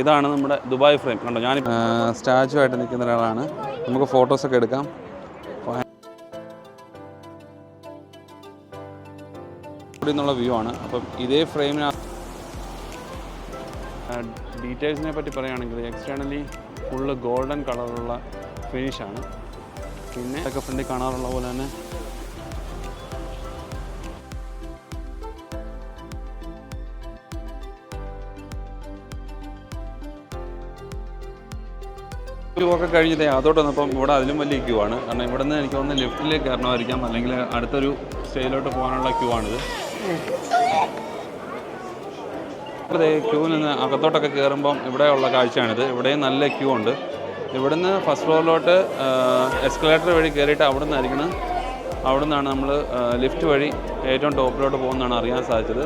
ഇതാണ് നമ്മുടെ Dubai frame. കണ്ടോ ഞാൻ സ്റ്റാച്ചു ആയിട്ട് നിൽക്കുന്ന ഒരാളാണ്. നമുക്ക് ഫോട്ടോസൊക്കെ എടുക്കാം. നിന്നുള്ള വ്യൂ ആണ്. അപ്പം ഇതേ ഫ്രെയിമിന് ഡീറ്റെയിൽസിനെ പറ്റി പറയുകയാണെങ്കിൽ എക്സ്റ്റേണലി ഫുള്ള് ഗോൾഡൻ കളറുള്ള ഫിനിഷാണ് പിന്നെ ഇതൊക്കെ ഫ്രണ്ടിൽ കാണാറുള്ള പോലെ തന്നെ ഒക്കെ കഴിഞ്ഞിട്ട് അതോട്ട് വന്നപ്പം ഇവിടെ അതിലും വലിയ ക്യൂ ആണ്. കാരണം ഇവിടെ നിന്ന് എനിക്ക് തോന്നുന്നു ലിഫ്റ്റിലേക്ക് കയറണമായിരിക്കാം. അല്ലെങ്കിൽ അടുത്തൊരു സ്റ്റേജിലോട്ട് പോകാനുള്ള ക്യൂ ആണിത്. ക്യൂ നിന്ന് അകത്തോട്ടൊക്കെ കയറുമ്പം ഇവിടെയുള്ള കാഴ്ചയാണിത്. ഇവിടെയും നല്ല ക്യൂ ഉണ്ട്. ഇവിടുന്ന് ഫസ്റ്റ് ഫ്ലോറിലോട്ട് എസ്കലേറ്റർ വഴി കയറിയിട്ട് അവിടെ നിന്നായിരിക്കണം അവിടെ നിന്നാണ് നമ്മൾ ലിഫ്റ്റ് വഴി ഏറ്റവും ടോപ്പിലോട്ട് പോകുന്നതാണ് അറിയാൻ സാധിച്ചത്.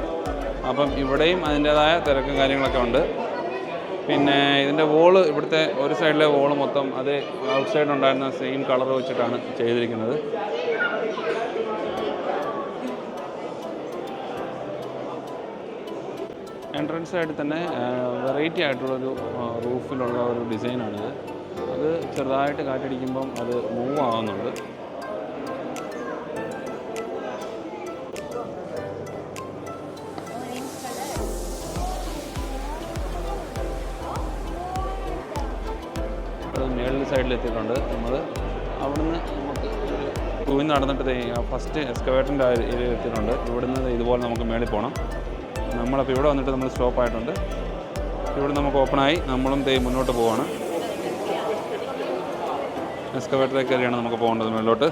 അപ്പം ഇവിടെയും അതിന്റേതായ തിരക്കും കാര്യങ്ങളൊക്കെ ഉണ്ട്. പിന്നെ ഇതിന്റെ വോൾ ഇവിടുത്തെ ഒരു സൈഡിലെ വോൾ മൊത്തം അത് ഔട്ട് സൈഡ് ഉണ്ടായിരുന്ന സെയിം കളർ വെച്ചിട്ടാണ് ചെയ്തിരിക്കുന്നത്. എൻട്രൻസ് ആയിട്ട് തന്നെ വെറൈറ്റി ആയിട്ടുള്ളൊരു റൂഫിലുള്ള ഒരു ഡിസൈനാണിത് അത് ചെറുതായിട്ട് കാറ്റടിക്കുമ്പം അത് മൂവ് ആവുന്നുണ്ട്. മേളിൽ നമ്മൾ അവിടുന്ന് നമുക്ക് ക്യൂവിൽ നടന്നിട്ട് ഫസ്റ്റ് എക്സ്കവേറ്ററിന്റെ ഏരിയ എത്തിയിട്ടുണ്ട് ഇവിടുന്ന് ഇതുപോലെ നമുക്ക് മേളിൽ പോകണം നമ്മളപ്പോൾ ഇവിടെ വന്നിട്ട് നമ്മൾ സ്റ്റോപ്പ് ആയിട്ടുണ്ട്. ഇവിടെ നമുക്ക് ഓപ്പണായി നമ്മളും തേ മുന്നോട്ട് പോവാണ്. എക്സ്കവേറ്ററിൽ കയറിയാണ് നമുക്ക് പോകേണ്ടത് മേളിലോട്ട്.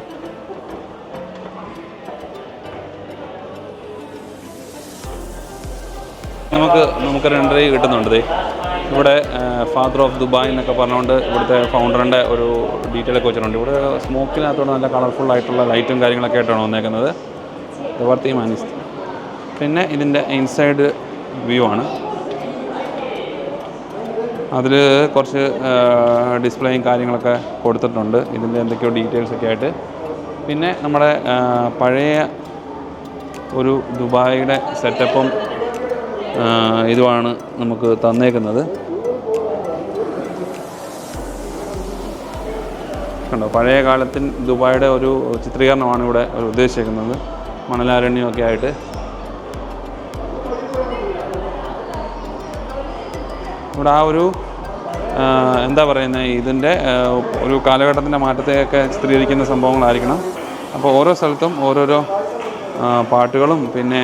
നമുക്ക് നമുക്ക് രണ്ടര കിട്ടുന്നുണ്ട് ഇവിടെ ഫാദർ ഓഫ് ദുബായ് എന്നൊക്കെ പറഞ്ഞുകൊണ്ട് ഇവിടുത്തെ ഫൗണ്ടറിന്റെ ഒരു ഡീറ്റെയിൽ ഒക്കെ വെച്ചിട്ടുണ്ട്. ഇവിടെ സ്മോക്കിനകത്തോടെ നല്ല കളർഫുൾ ആയിട്ടുള്ള ലൈറ്റും കാര്യങ്ങളൊക്കെ ആയിട്ടാണ് വന്നേക്കുന്നത്. വർത്തി മാനിസ് പിന്നെ ഇതിന്റെ ഇൻസൈഡ് വ്യൂ ആണ്. അതിൽ കുറച്ച് ഡിസ്പ്ലേയും കാര്യങ്ങളൊക്കെ കൊടുത്തിട്ടുണ്ട്. ഇതിന്റെ എന്തൊക്കെയോ ഡീറ്റെയിൽസ് ഒക്കെ ആയിട്ട്. പിന്നെ നമ്മുടെ പഴയ ഒരു ദുബായിയുടെ സെറ്റപ്പും ഇതുമാണ് നമുക്ക് തന്നേക്കുന്നത്. കണ്ടോ പഴയ കാലത്തിൽ ദുബായുടെ ഒരു ചിത്രീകരണമാണ് ഇവിടെ ഉദ്ദേശിക്കുന്നത് മണലാരണ്യമൊക്കെ ആയിട്ട്. ഇവിടെ ആ ഒരു എന്താ പറയുന്നത് ഇതിന്റെ ഒരു കാലഘട്ടത്തിന്റെ മാറ്റത്തെയൊക്കെ ചിത്രീകരിക്കുന്ന സംഭവങ്ങളായിരിക്കണം. അപ്പോൾ ഓരോ സ്ഥലത്തും ഓരോരോ പാട്ടുകളും പിന്നെ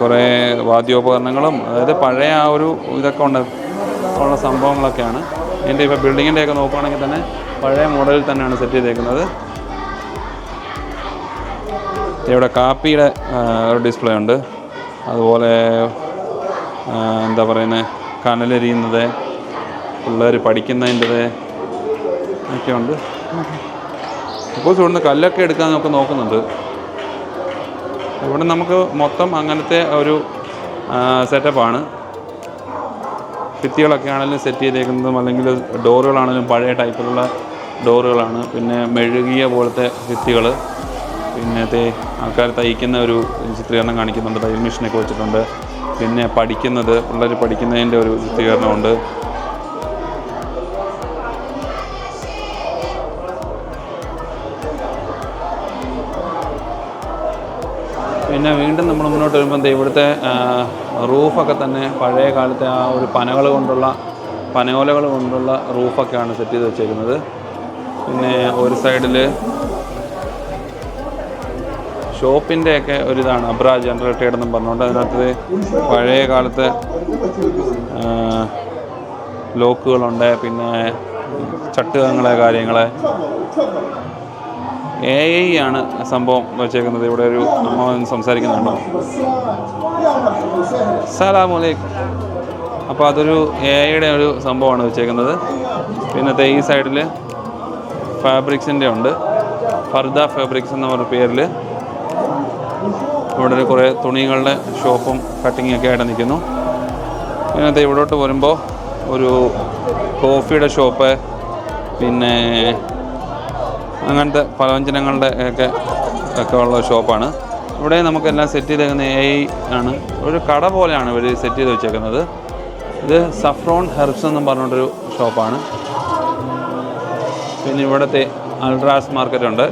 കുറേ വാദ്യോപകരണങ്ങളും അതായത് പഴയ ആ ഒരു ഇതൊക്കെ ഉണ്ട് ഉള്ള സംഭവങ്ങളൊക്കെയാണ്. എന്റെ ഇപ്പോൾ ബിൽഡിങ്ങിന്റെയൊക്കെ നോക്കുകയാണെങ്കിൽ തന്നെ പഴയ മോഡലിൽ തന്നെയാണ് സെറ്റ് ചെയ്തേക്കുന്നത്. ഇവിടെ കാപ്പിയുടെ ഒരു ഡിസ്പ്ലേ ഉണ്ട്. അതുപോലെ എന്താ പറയുന്നത് കനലെരിയുന്നത് പിള്ളേർ പഠിക്കുന്നതിന്റെത് ഒക്കെ ഉണ്ട് ഇപ്പോൾ ഇവിടുന്ന് കല്ലൊക്കെ എടുക്കാൻ നമുക്ക് നോക്കുന്നുണ്ട്. ഇവിടെ നമുക്ക് മൊത്തം അങ്ങനത്തെ ഒരു സെറ്റപ്പാണ് ഭിത്തികളൊക്കെ ആണെങ്കിലും സെറ്റ് ചെയ്തേക്കുന്നതും അല്ലെങ്കിൽ ഡോറുകളാണെങ്കിലും പഴയ ടൈപ്പിലുള്ള ഡോറുകളാണ്. പിന്നെ മെഴുകിയ പോലത്തെ ഭിത്തികൾ പിന്നെ ആൾക്കാർ തയ്ക്കുന്ന ഒരു ചിത്രീകരണം കാണിക്കുന്നുണ്ട്. തയ്യൽ മെഷീനൊക്കെ വെച്ചിട്ടുണ്ട്. പിന്നെ പഠിക്കുന്നത് പിള്ളേർ പഠിക്കുന്നതിന്റെ ഒരു ചിത്രീകരണമുണ്ട്. പിന്നെ വീണ്ടും നമ്മൾ മുന്നോട്ട് വരുമ്പോൾ ഇവിടുത്തെ റൂഫൊക്കെ തന്നെ പഴയ കാലത്തെ ആ ഒരു പനകൾ കൊണ്ടുള്ള പനയോലകൾ കൊണ്ടുള്ള റൂഫൊക്കെയാണ് സെറ്റ് ചെയ്ത് വെച്ചേക്കുന്നത്. പിന്നെ ഒരു സൈഡിൽ ഷോപ്പിന്റെയൊക്കെ ഒരിതാണ് അബ്ര ജനറൽ ട്രേഡ് എന്നും പറഞ്ഞുകൊണ്ട് അതിനകത്ത് പഴയ കാലത്തെ ലോക്കുകളുണ്ട് പിന്നെ ചട്ടുകങ്ങളെ കാര്യങ്ങളെ എ ഐ ആണ് സംഭവം വെച്ചേക്കുന്നത്. ഇവിടെ ഒരു അമ്മ സംസാരിക്കുന്നുണ്ടോ? സലാമലൈക്കും അപ്പോൾ അതൊരു എ ഐയുടെ ഒരു സംഭവമാണ് വെച്ചേക്കുന്നത്. പിന്നത്തെ ഈ സൈഡിൽ ഫാബ്രിക്സിന്റെ ഉണ്ട്. ഫർദ ഫാബ്രിക്സ് എന്ന പറഞ്ഞ പേരിൽ ഇവിടെ ഒരു കുറേ തുണികളുടെ ഷോപ്പും കട്ടിങ്ങും ഒക്കെ ആയിട്ട് നിൽക്കുന്നു. പിന്നത്തെ ഇവിടോട്ട് വരുമ്പോൾ ഒരു കോഫിയുടെ ഷോപ്പ് പിന്നെ അങ്ങനത്തെ പലവ്യഞ്ജനങ്ങളുടെ ഒക്കെ ഒക്കെ ഉള്ള ഷോപ്പാണ്. ഇവിടെ നമുക്കെല്ലാം സെറ്റ് ചെയ്തേക്കുന്ന എ ഐ ആണ്. ഒരു കട പോലെയാണ് ഇവർ സെറ്റ് ചെയ്ത് വെച്ചേക്കുന്നത്. ഇത് സഫ്രോൺ ഹെർബ്സ് എന്നും പറഞ്ഞിട്ടൊരു ഷോപ്പാണ്. പിന്നെ ഇവിടുത്തെ അൾട്രാസ് മാർക്കറ്റ് ഉണ്ട്.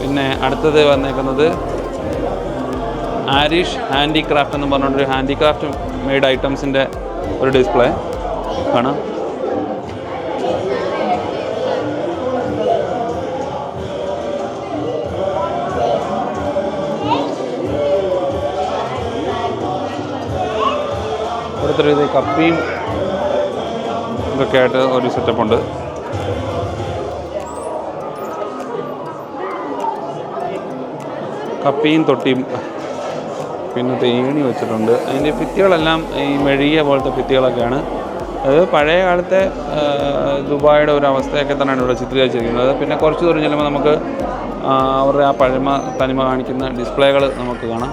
പിന്നെ അടുത്തത് വന്നേക്കുന്നത് ആരിഷ് ഹാൻഡിക്രാഫ്റ്റ് എന്ന് പറഞ്ഞിട്ടൊരു ഹാൻഡിക്രാഫ്റ്റ് മെയ്ഡ് ഐറ്റംസിന്റെ ഒരു ഡിസ്പ്ലേ ആണ്. കപ്പിയും ഇതൊക്കെ ആയിട്ട് ഒരു സെറ്റപ്പ് ഉണ്ട്. കപ്പിയും തൊട്ടിയും പിന്നെ തേണി വെച്ചിട്ടുണ്ട്. അതിന്റെ ഭിത്തികളെല്ലാം ഈ മെഴുകിയ പോലത്തെ ഭിത്തികളൊക്കെയാണ്. അത് പഴയ കാലത്തെ ദുബായുടെ ഒരു അവസ്ഥയൊക്കെ തന്നെയാണ് ഇവിടെ ചിത്രീകരിച്ചിരിക്കുന്നത്. പിന്നെ കുറച്ച് ദൂരം ചെല്ലുമ്പോൾ നമുക്ക് അവരുടെ ആ പഴമ തനിമ കാണിക്കുന്ന ഡിസ്പ്ലേകൾ നമുക്ക് കാണാം.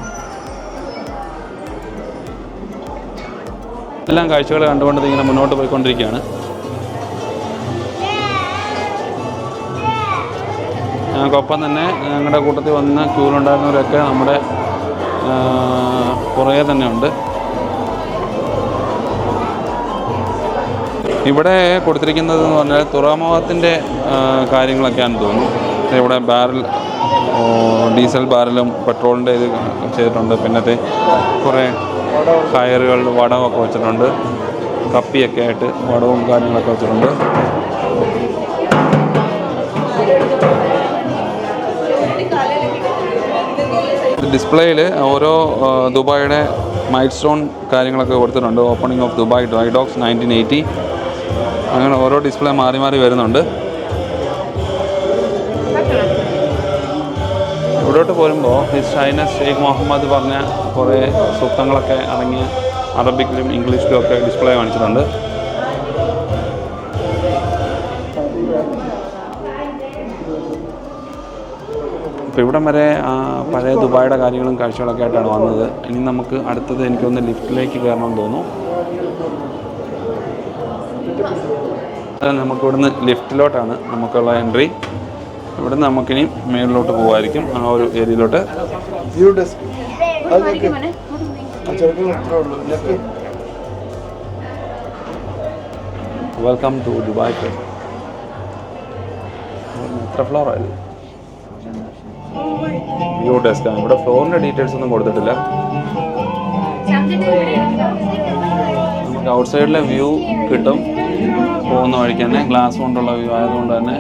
എല്ലാം കാഴ്ചകൾ കണ്ടുകൊണ്ട് ഇങ്ങനെ മുന്നോട്ട് പോയിക്കൊണ്ടിരിക്കുകയാണ്. ഞങ്ങൾക്കൊപ്പം തന്നെ ഞങ്ങളുടെ കൂട്ടത്തിൽ വന്ന് ക്യൂലുണ്ടായിരുന്നവരൊക്കെ നമ്മുടെ പുറകെ തന്നെ ഉണ്ട് ഇവിടെ കൊടുത്തിരിക്കുന്നത് എന്ന് പറഞ്ഞാൽ തുറമുഖത്തിന്റെ കാര്യങ്ങളൊക്കെയാണെന്ന് തോന്നുന്നു. ഇവിടെ ബാരൽ ഡീസൽ ബാരലും പെട്രോളിന്റെ ഇത് ചെയ്തിട്ടുണ്ട്. പിന്നത്തെ കുറേ കയറുകൾ വടമൊക്കെ വെച്ചിട്ടുണ്ട്. കപ്പിയൊക്കെ ആയിട്ട് വടവും കാര്യങ്ങളൊക്കെ വെച്ചിട്ടുണ്ട്. ഡിസ്പ്ലേയിൽ ഓരോ ദുബായിയുടെ മൈൽ സ്റ്റോൺ കാര്യങ്ങളൊക്കെ കൊടുത്തിട്ടുണ്ട്. Opening of Dubai docks nineteen eighty അങ്ങനെ ഓരോ ഡിസ്പ്ലേ മാറി മാറി വരുന്നുണ്ട്. ഇവിടോട്ട് പോരുമ്പോൾ ഹിസ് ഷൈനസ് ഷെയ്ഖ് മുഹമ്മദ് പറഞ്ഞ കുറേ സൂക്തങ്ങളൊക്കെ അടങ്ങിയ അറബിക്കിലും ഇംഗ്ലീഷിലും ഒക്കെ ഡിസ്പ്ലേ കാണിച്ചിട്ടുണ്ട്. അപ്പോൾ ഇവിടം വരെ പഴയ ദുബായുടെ കാര്യങ്ങളും കാഴ്ചകളൊക്കെ ആയിട്ടാണ് വന്നത്. ഇനി നമുക്ക് അടുത്തത് എനിക്കൊന്ന് ലിഫ്റ്റിലേക്ക് കയറണമെന്ന് തോന്നുന്നു. നമുക്കിവിടുന്ന് ലിഫ്റ്റിലോട്ടാണ് നമുക്കുള്ള എൻട്രി. ഇവിടുന്ന് നമുക്കിനി മേളിലോട്ട് പോകുമായിരിക്കും ആ ഒരു ഏരിയയിലോട്ട്. വെൽക്കം ടു ദുബായ് എത്ര ഫ്ലോർ ആയത് വ്യൂ ഡെസ്ക് ആണ്. ഇവിടെ ഫ്ലോറിന്റെ ഡീറ്റെയിൽസ് ഒന്നും കൊടുത്തിട്ടില്ല. നമുക്ക് ഔട്ട് സൈഡിലെ വ്യൂ കിട്ടും. പോകുന്ന വഴിക്ക് തന്നെ. ഗ്ലാസ് കൊണ്ടുള്ള വ്യൂ ആയതുകൊണ്ട് തന്നെ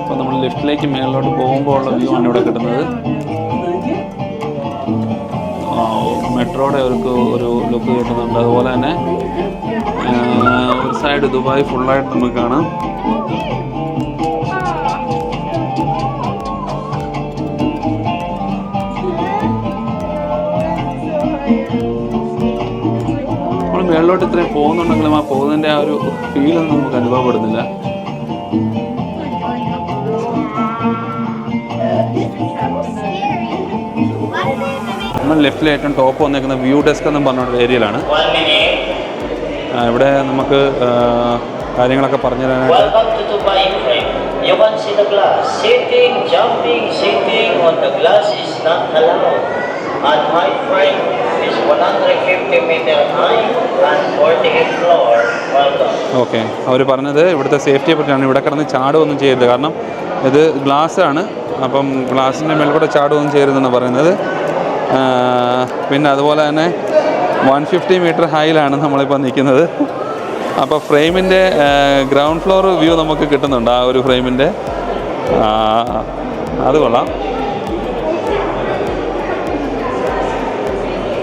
ഇപ്പോൾ നമ്മൾ ലിഫ്റ്റിലേക്ക് മേളിലോട്ട് പോകുമ്പോൾ ഉള്ള വ്യൂ ആണ് ഇവിടെ കിട്ടുന്നത്. മെട്രോയുടെ ഒരു ഒരു ലുക്ക് കിട്ടുന്നുണ്ട്. അതുപോലെ തന്നെ ഒരു സൈഡ് ദുബായ് ഫുള്ളായിട്ട് നമുക്ക് കാണാം. നമ്മൾ മേളിലോട്ട് ഇത്രയും പോകുന്നുണ്ടെങ്കിലും ആ പോകുന്നതിന്റെ ആ ഒരു ഫീലൊന്നും നമുക്ക് അനുഭവപ്പെടുന്നില്ല. നമ്മൾ ലെഫ്റ്റിൽ ഏറ്റവും ടോപ്പ് വന്നേക്കുന്ന വ്യൂ ഡെസ്ക് എന്ന് പറഞ്ഞ ഏരിയയിലാണ് ഇവിടെ നമുക്ക് കാര്യങ്ങളൊക്കെ പറഞ്ഞു തരാനായിട്ട് Welcome to Dubai Frame. You can see the glass. Sitting, jumping, sitting on the glass is not allowed. And height frame is 150 meter high and 48 floor. Welcome. Okay അവർ പറഞ്ഞത് ഇവിടുത്തെ സേഫ്റ്റിയെ പറ്റിയാണ് ഇവിടെ കിടന്ന് ചാടുകയൊന്നും ചെയ്യരുത് കാരണം ഇത് ഗ്ലാസ് ആണ് അപ്പം ഗ്ലാസിന്റെ മേൽക്കൂടെ കൂടെ ചാടുകയൊന്നും ചെയ്യരുതെന്നാണ് പറയുന്നത് പിന്നെ അതുപോലെ തന്നെ വൺ ഫിഫ്റ്റി മീറ്റർ ഹൈയിലാണ് നമ്മളിപ്പോൾ നിൽക്കുന്നത്. അപ്പോൾ ഫ്രെയിമിന്റെ ഗ്രൗണ്ട് ഫ്ലോർ വ്യൂ നമുക്ക് കിട്ടുന്നുണ്ട് ആ ഒരു ഫ്രെയിമിന്റെ അത് കൊള്ളാം.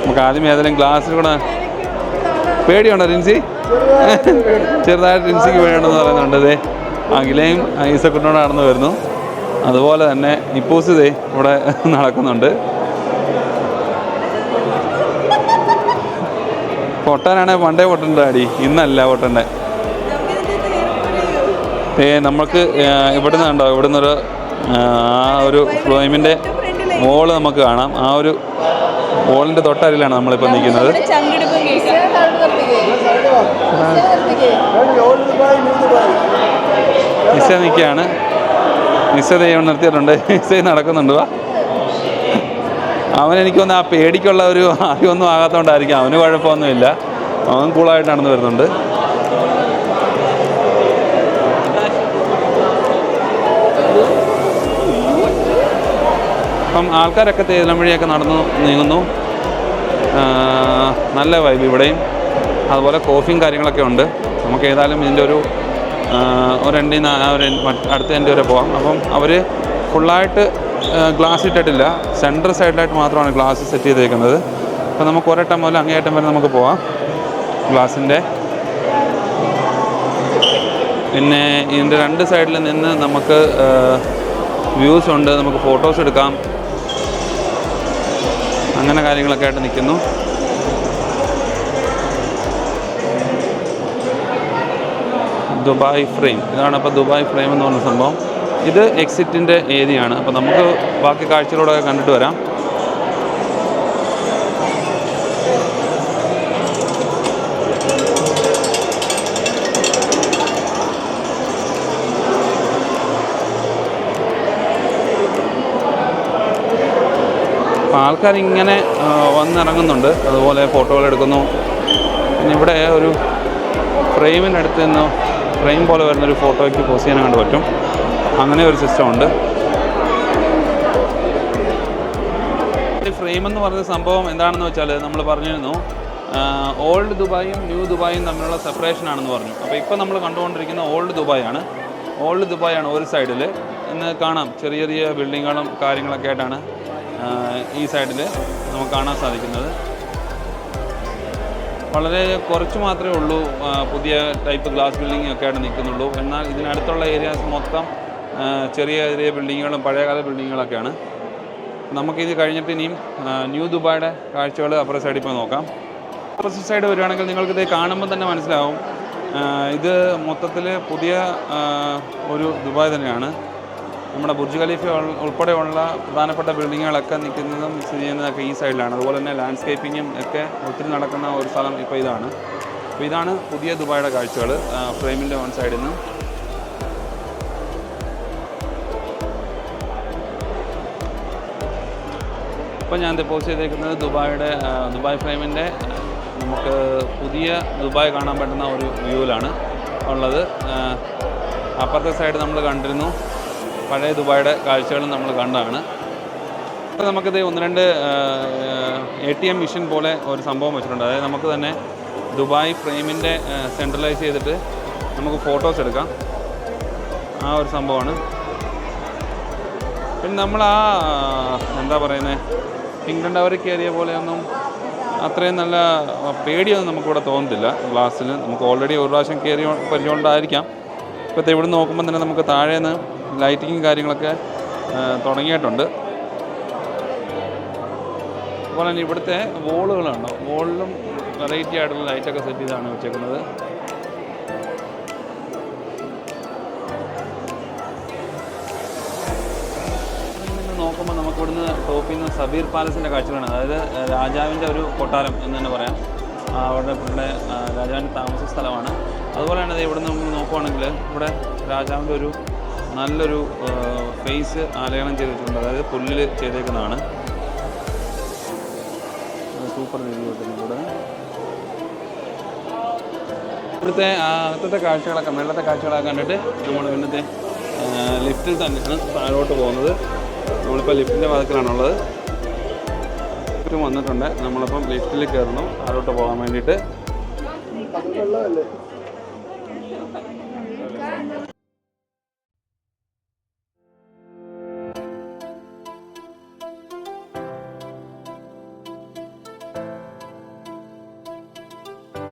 നമുക്ക് ആദ്യം ഏതെങ്കിലും ഗ്ലാസ്സിൽ കൂടെ പേടിയുണ്ടോ റിൻസി? ചെറുതായിട്ട് റിൻസിക്ക് പേടിയുണ്ടെന്ന് പറയുന്നുണ്ട് ഇതേ അഖിലയും ഈസക്കുട്ടനോട് നടന്നു വരുന്നു. അതുപോലെ തന്നെ ഇപ്പോസ് ഇതേ ഇവിടെ നടക്കുന്നുണ്ട്. പൊട്ടാനാണെങ്കിൽ പണ്ടേ പൊട്ടണ്ട അടി ഇന്നല്ല പൊട്ടണ്ടേ. ഏ നമുക്ക് ഇവിടുന്ന് കണ്ടോ? ഇവിടുന്ന് ഒരു ആ ഒരു ഫ്ലോയിമിന്റെ മോൾ നമുക്ക് കാണാം. ആ ഒരു വോളിന്റെ തൊട്ടരിലാണ് നമ്മളിപ്പോൾ നിൽക്കുന്നത്. മിസ്സ നിൽക്കുകയാണ് നിസ ദൈവം നിർത്തിയിട്ടുണ്ട്. നിസ നടക്കുന്നുണ്ട്. വാ. അവൻ എനിക്കൊന്ന് ആ പേടിക്കുള്ള ഒരു അറിവൊന്നും ആകാത്തതുകൊണ്ടായിരിക്കും അവന് കുഴപ്പമൊന്നുമില്ല. അവൻ കൂളായിട്ട് നടന്നു വരുന്നുണ്ട്. അപ്പം ആൾക്കാരൊക്കെ തേയിലം വഴിയൊക്കെ നടന്നു നീങ്ങുന്നു. നല്ല വൈബ് ഇവിടെയും. അതുപോലെ കോഫിയും കാര്യങ്ങളൊക്കെ ഉണ്ട്. നമുക്ക് ഏതായാലും ഇതിന്റെ ഒരു ഒരു നിന്ന് അടുത്ത എന്റെ വരെ പോകാം അപ്പം അവർ ഫുള്ളായിട്ട് ഗ്ലാസ് ഇട്ടിട്ടില്ല. സെന്റർ സൈഡിലായിട്ട് മാത്രമാണ് ഗ്ലാസ് സെറ്റ് ചെയ്തേക്കുന്നത്. അപ്പോൾ നമുക്ക് ഒരേട്ടം മുതൽ അങ്ങേയറ്റം വരെ നമുക്ക് പോവാം. ഗ്ലാസിന്റെ പിന്നെ ഇതിന്റെ രണ്ട് സൈഡിൽ നിന്ന് നമുക്ക് വ്യൂസ് ഉണ്ട്. നമുക്ക് ഫോട്ടോസ് എടുക്കാം. അങ്ങനെ കാര്യങ്ങളൊക്കെ ആയിട്ട് നിൽക്കുന്നു. Dubai frame. ഇതാണ് അപ്പോൾ ദുബായ് ഫ്രെയിം എന്ന് പറഞ്ഞ സംഭവം. ഇത് എക്സിറ്റിന്റെ ഏരിയയാണ്. അപ്പോൾ നമുക്ക് ബാക്കി കാഴ്ചകളോടൊക്കെ കണ്ടിട്ട് വരാം. ആൾക്കാരിങ്ങനെ വന്നിറങ്ങുന്നുണ്ട്. അതുപോലെ ഫോട്ടോകൾ എടുക്കുന്നു. പിന്നെ ഇവിടെ ഒരു ഫ്രെയിമിനടുത്ത് നിന്ന് ഫ്രെയിം പോലെ വരുന്നൊരു ഫോട്ടോയ്ക്ക് പോസ് ചെയ്യാൻ കണ്ട് പറ്റും. അങ്ങനെ ഒരു സിസ്റ്റം ഉണ്ട്. ഫ്രെയിം എന്ന് പറഞ്ഞ സംഭവം എന്താണെന്ന് വെച്ചാൽ നമ്മൾ പറഞ്ഞിരുന്നു ഓൾഡ് ദുബായും ന്യൂ ദുബായും തമ്മിലുള്ള സെപ്പറേഷൻ ആണെന്ന് പറഞ്ഞു. അപ്പോൾ ഇപ്പോൾ നമ്മൾ കണ്ടുകൊണ്ടിരിക്കുന്ന ഓൾഡ് ദുബായ് ആണ് ഓൾഡ് ദുബായ് ആണ് ഒരു സൈഡിൽ ഇന്ന് കാണാം ചെറിയ ചെറിയ ബിൽഡിങ്ങുകളും കാര്യങ്ങളൊക്കെ ആയിട്ടാണ് ഈ സൈഡിൽ നമുക്ക് കാണാൻ സാധിക്കുന്നത്. വളരെ കുറച്ച് മാത്രമേ ഉള്ളൂ പുതിയ ടൈപ്പ് ഗ്ലാസ് ബിൽഡിംഗ് ഒക്കെ ആയിട്ട് നിൽക്കുന്നുള്ളൂ. എന്നാൽ ഇതിനടുത്തുള്ള ഏരിയാസ് മൊത്തം ചെറിയ ചെറിയ ബിൽഡിങ്ങുകളും പഴയകാല ബിൽഡിങ്ങുകളൊക്കെയാണ്. നമുക്കിത് കഴിഞ്ഞിട്ട് ഇനിയും ന്യൂ ദുബായുടെ കാഴ്ചകൾ അപ്പുറ സൈഡിൽ പോയി നോക്കാം. ഓപ്പോസിറ്റ് സൈഡ് വരുവാണെങ്കിൽ നിങ്ങൾക്കിത് കാണുമ്പോൾ തന്നെ മനസ്സിലാവും. ഇത് മൊത്തത്തിൽ പുതിയ ഒരു ദുബായ് തന്നെയാണ്. നമ്മുടെ ബുർജ് ഖലീഫ ഉൾപ്പെടെയുള്ള പ്രധാനപ്പെട്ട ബിൽഡിങ്ങുകളൊക്കെ നിൽക്കുന്നതും സ്ഥിതി ചെയ്യുന്നതൊക്കെ ഈ സൈഡിലാണ് അതുപോലെ തന്നെ ലാൻഡ്സ്കേപ്പിങ്ങും ഒക്കെ ഒത്തിരി നടക്കുന്ന ഒരു സ്ഥലം ഇപ്പോൾ ഇതാണ്. അപ്പോൾ ഇതാണ് പുതിയ ദുബായുടെ കാഴ്ചകൾ ഫ്രെയിമിന്റെ വൺ സൈഡിൽ നിന്ന് ഇപ്പോൾ ഞാൻ ഡെപ്പോസിറ്റ് ചെയ്തേക്കുന്നത് ദുബായുടെ ദുബായ് ഫ്രെയിമിന്റെ നമുക്ക് പുതിയ ദുബായ് കാണാൻ പറ്റുന്ന ഒരു വ്യൂവിലാണ് ഉള്ളത്. അപ്പുറത്തെ സൈഡ് നമ്മൾ കണ്ടിരുന്നു. പഴയ ദുബായുടെ കാഴ്ചകളും നമ്മൾ കണ്ടാണ് ഇപ്പോൾ നമുക്കിത് ഒന്ന് രണ്ട് എ ടി എം മെഷീൻ പോലെ ഒരു സംഭവം വെച്ചിട്ടുണ്ട്. അതായത് നമുക്ക് തന്നെ ദുബായ് ഫ്രെയിമിന്റെ സെൻട്രലൈസ് ചെയ്തിട്ട് നമുക്ക് ഫോട്ടോസ് എടുക്കാം. ആ ഒരു സംഭവമാണ്. പിന്നെ നമ്മൾ ആ എന്താ പറയുന്നത് കിങ്ഡം ടവർ കയറിയ പോലെയൊന്നും അത്രയും നല്ല പേടിയൊന്നും നമുക്കിവിടെ തോന്നുന്നില്ല ഗ്ലാസ്സിൽ നമുക്ക് ഓൾറെഡി ഒരു പ്രാവശ്യം കയറി പരിചയമുണ്ടായിരിക്കാം. ഇപ്പോഴത്തെ ഇവിടെ നോക്കുമ്പോൾ തന്നെ നമുക്ക് താഴേന്ന് ലൈറ്റിങ്ങും കാര്യങ്ങളൊക്കെ തുടങ്ങിയിട്ടുണ്ട്. അതുപോലെ തന്നെ ഇവിടുത്തെ വോളുകളുണ്ടോ വോളിലും വെറൈറ്റി ആയിട്ടുള്ള ലൈറ്റൊക്കെ സെറ്റ് ചെയ്താണ് വെച്ചേക്കുന്നത്. നോക്കുമ്പോൾ നമുക്ക് ഇവിടുന്ന് ടോപ്പിൽ നിന്ന് സബീർ പാലസിന്റെ കാഴ്ചകളാണ്. അതായത് രാജാവിന്റെ ഒരു കൊട്ടാരം എന്ന് തന്നെ പറയാം. അവിടെ ഇവിടെ രാജാവിന്റെ താമസ സ്ഥലമാണ്. അതുപോലെ തന്നെ ഇവിടെ ഇവിടുന്ന് നമ്മൾ നോക്കുവാണെങ്കിൽ ഇവിടെ രാജാവിന്റെ ഒരു നല്ലൊരു ഫേസ് ആലേഖനം ചെയ്തിട്ടുണ്ട്. അതായത് പുല്ലിൽ ചെയ്തേക്കുന്നതാണ്. സൂപ്പർ രീതി കിട്ടുന്നുണ്ട് ഇവിടെ. ഇവിടുത്തെ അകത്തെ കാഴ്ചകളൊക്കെ മേളത്തെ കാഴ്ചകളൊക്കെ കണ്ടിട്ട് നമ്മൾ ഇന്നത്തെ ലിഫ്റ്റിൽ തന്നെയാണ് താഴോട്ട് പോകുന്നത്. നമ്മളിപ്പോൾ ലിഫ്റ്റിന്റെ വാതിക്കലാണുള്ളത് ലിഫ്റ്റും വന്നിട്ടുണ്ട്. നമ്മളിപ്പം ലിഫ്റ്റിൽ കയറണം ആരോട്ട് പോകാൻ വേണ്ടിയിട്ട്.